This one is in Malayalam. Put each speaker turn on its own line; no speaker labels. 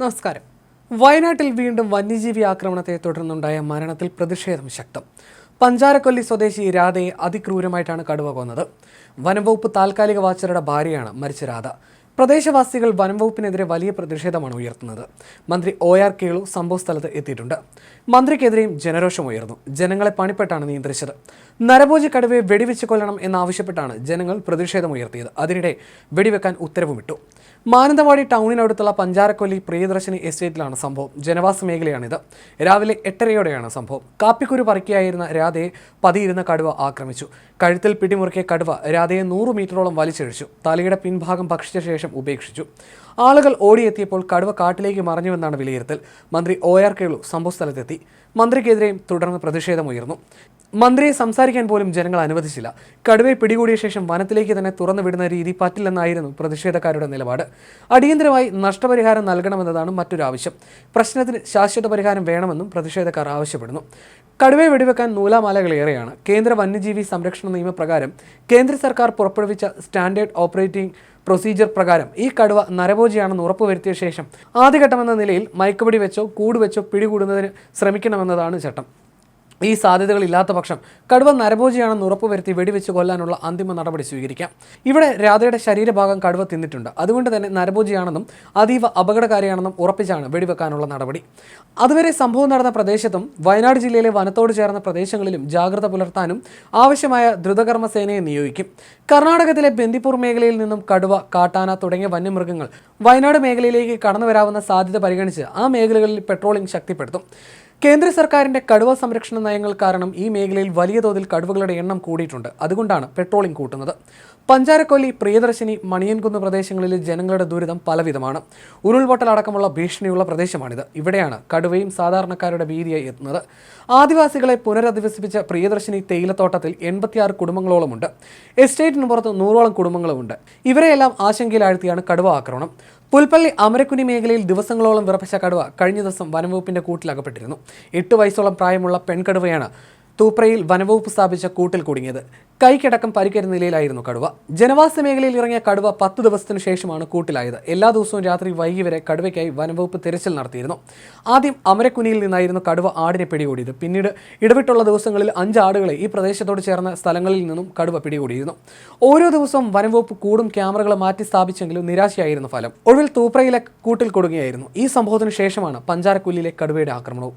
നമസ്കാരം. വയനാട്ടിൽ വീണ്ടും വന്യജീവി ആക്രമണത്തെ തുടർന്നുണ്ടായ മരണത്തിൽ പ്രതിഷേധം ശക്തം. പഞ്ചാരക്കൊല്ലി സ്വദേശി രാധയെ അതിക്രൂരമായിട്ടാണ് കടുവ കൊന്നത്. വനംവകുപ്പ് താൽക്കാലിക വാച്ചറുടെ ഭാര്യയാണ് മരിച്ച രാധ. പ്രദേശവാസികൾ വനംവകുപ്പിനെതിരെ വലിയ പ്രതിഷേധമാണ് ഉയർത്തുന്നത്. മന്ത്രി ഒ ആർ കേളു സംഭവ സ്ഥലത്ത് എത്തിയിട്ടുണ്ട്. മന്ത്രിക്കെതിരെയും ജനരോഷം ഉയർന്നു. ജനങ്ങളെ പണിപ്പെട്ടാണ് നിയന്ത്രിച്ചത്. നരഭോജി കടുവയെ വെടിവെച്ച് കൊല്ലണം എന്നാവശ്യപ്പെട്ടാണ് ജനങ്ങൾ പ്രതിഷേധം പ്രതിഷേധമുയർത്തിയത് അതിനിടെ വെടിവെക്കാൻ ഉത്തരവുമിട്ടു. മാനന്തവാടി ടൗണിനടുത്തുള്ള പഞ്ചാരക്കൊല്ലി പ്രിയദർശിനി എസ്റ്റേറ്റിലാണ് സംഭവം. ജനവാസ മേഖലയാണിത്. രാവിലെ എട്ടരയോടെയാണ് സംഭവം. കാപ്പിക്കുരു പറിക്കുകയായിരുന്ന രാധയെ പതിയിരുന്ന കടുവ ആക്രമിച്ചു. കഴുത്തിൽ പിടിമുറുക്കിയ കടുവ രാധയെ നൂറ് മീറ്ററോളം വലിച്ചഴിച്ചു. തലയുടെ പിൻഭാഗം ഭക്ഷിച്ച ശേഷം ഉപേക്ഷിച്ചു. ആളുകൾ ഓടിയെത്തിയപ്പോൾ കടുവ കാട്ടിലേക്ക് മറഞ്ഞുവെന്നാണ് വിലയിരുത്തൽ. മന്ത്രി ഒ ആർ കേളു സംഭവസ്ഥലത്തെത്തി. മന്ത്രിക്കെതിരെയും തുടർന്ന് പ്രതിഷേധമുയർന്നു മന്ത്രിയെ സംസാരിക്കാൻ പോലും ജനങ്ങൾ അനുവദിച്ചില്ല. കടുവയെ പിടികൂടിയ ശേഷം വനത്തിലേക്ക് തന്നെ തുറന്നു വിടുന്ന രീതി പറ്റില്ലെന്നായിരുന്നു പ്രതിഷേധക്കാരുടെ നിലപാട്. അടിയന്തരമായി നഷ്ടപരിഹാരം നൽകണമെന്നതാണ് മറ്റൊരു ആവശ്യം. പ്രശ്നത്തിന് ശാശ്വത പരിഹാരം വേണമെന്നും പ്രതിഷേധക്കാർ ആവശ്യപ്പെടുന്നു. കടുവയെ വെടിവെക്കാൻ നൂലാമാലകളേറെയാണ് കേന്ദ്ര വന്യജീവി സംരക്ഷണ നിയമപ്രകാരം കേന്ദ്ര സർക്കാർ പുറപ്പെടുവിച്ച സ്റ്റാൻഡേർഡ് ഓപ്പറേറ്റിംഗ് പ്രൊസീജിയർ പ്രകാരം ഈ കടുവ നരഭോജിയാണെന്ന് ഉറപ്പുവരുത്തിയ ശേഷം ആദ്യഘട്ടമെന്ന നിലയിൽ മയക്കുപിടി വെച്ചോ കൂട് കൂടുവെച്ചോ പിടികൂടുന്നതിന് ശ്രമിക്കണമെന്നതാണ് ചട്ടം. ഈ സാധ്യതകളില്ലാത്ത പക്ഷം കടുവ നരഭോജിയാണെന്ന് ഉറപ്പുവരുത്തി വെടിവെച്ച് കൊല്ലാനുള്ള അന്തിമ നടപടി സ്വീകരിക്കാം. ഇവിടെ രാധയുടെ ശരീരഭാഗം കടുവ തിന്നിട്ടുണ്ട്. അതുകൊണ്ട് തന്നെ നരഭോജിയാണെന്നും അതീവ അപകടകാരിയാണെന്നും ഉറപ്പിച്ചാണ് വെടിവെക്കാനുള്ള നടപടി. അതുവരെ സംഭവം നടന്ന പ്രദേശത്തും വയനാട് ജില്ലയിലെ വനത്തോട് ചേർന്ന പ്രദേശങ്ങളിലും ജാഗ്രത പുലർത്താനും ആവശ്യമായ ദ്രുതകർമ്മ സേനയെ നിയോഗിക്കും. കർണാടകത്തിലെ ബന്ദിപ്പൂർ മേഖലയിൽ നിന്നും കടുവ കാട്ടാന തുടങ്ങിയ വന്യമൃഗങ്ങൾ വയനാട് മേഖലയിലേക്ക് കടന്നു വരാവുന്ന സാധ്യത പരിഗണിച്ച് ആ മേഖലകളിൽ പെട്രോളിംഗ് ശക്തിപ്പെടുത്തും. കേന്ദ്ര സർക്കാരിന്റെ കടുവ സംരക്ഷണ നയങ്ങൾ കാരണം ഈ മേഖലയിൽ വലിയ തോതിൽ കടുവകളുടെ എണ്ണം കൂടിയിട്ടുണ്ട്. അതുകൊണ്ടാണ് പെട്രോളിംഗ് കൂട്ടുന്നത്. പഞ്ചാരക്കൊല്ലി പ്രിയദർശിനി മണിയൻകുന്ന് പ്രദേശങ്ങളിലെ ജനങ്ങളുടെ ദുരിതം പലവിധമാണ്. ഉരുൾപൊട്ടലടക്കമുള്ള ഭീഷണിയുള്ള പ്രദേശമാണിത്. ഇവിടെയാണ് കടുവയും സാധാരണക്കാരുടെ ഭീതിയായി എത്തുന്നത്. ആദിവാസികളെ പുനരധിവസിപ്പിച്ച പ്രിയദർശിനി തേയിലത്തോട്ടത്തിൽ എൺപത്തിയാറ് കുടുംബങ്ങളോളമുണ്ട്. എസ്റ്റേറ്റിന് പുറത്ത് നൂറോളം കുടുംബങ്ങളുമുണ്ട്. ഇവരെയെല്ലാം ആശങ്കയിലാഴ്ത്തിയാണ് കടുവ ആക്രമണം. പുൽപ്പള്ളി അമരക്കുനി മേഖലയിൽ ദിവസങ്ങളോളം വിറപ്പിച്ച കടുവ കഴിഞ്ഞ ദിവസം വനംവകുപ്പിന്റെ കൂട്ടിലകപ്പെട്ടിരുന്നു. എട്ട് വയസ്സോളം പ്രായമുള്ള പെൺകടുവയാണ് തൂപ്രയിൽ വനവകുപ്പ് സ്ഥാപിച്ച കൂട്ടിൽ കുടുങ്ങിയത്. കൈക്കടക്കം പരിക്കേറ്റ നിലയിലായിരുന്നു കടുവ. ജനവാസ മേഖലയിൽ ഇറങ്ങിയ കടുവ പത്ത് ദിവസത്തിനു ശേഷമാണ് കൂട്ടിലായത്. എല്ലാ ദിവസവും രാത്രി വൈകി വരെ കടുവയ്ക്കായി വനവകുപ്പ് തിരച്ചിൽ നടത്തിയിരുന്നു. ആദ്യം അമരക്കുനിയിൽ നിന്നായിരുന്നു കടുവ ആടിനെ പിടികൂടിയത്. പിന്നീട് ഇടവിട്ടുള്ള ദിവസങ്ങളിൽ അഞ്ച് ആടുകളെ ഈ പ്രദേശത്തോട് ചേർന്ന സ്ഥലങ്ങളിൽ നിന്നും കടുവ പിടികൂടിയിരുന്നു. ഓരോ ദിവസവും വനംവകുപ്പ് കൂടും ക്യാമറകൾ മാറ്റി സ്ഥാപിച്ചെങ്കിലും നിരാശയായിരുന്നു ഫലം. ഒടുവിൽ തൂപ്രയിലെ കൂട്ടിൽ കൊടുങ്ങുകയായിരുന്നു ഈ സംഭവത്തിന് ശേഷമാണ് പഞ്ചാരക്കുല്ലിലെ കടുവയുടെ ആക്രമണവും.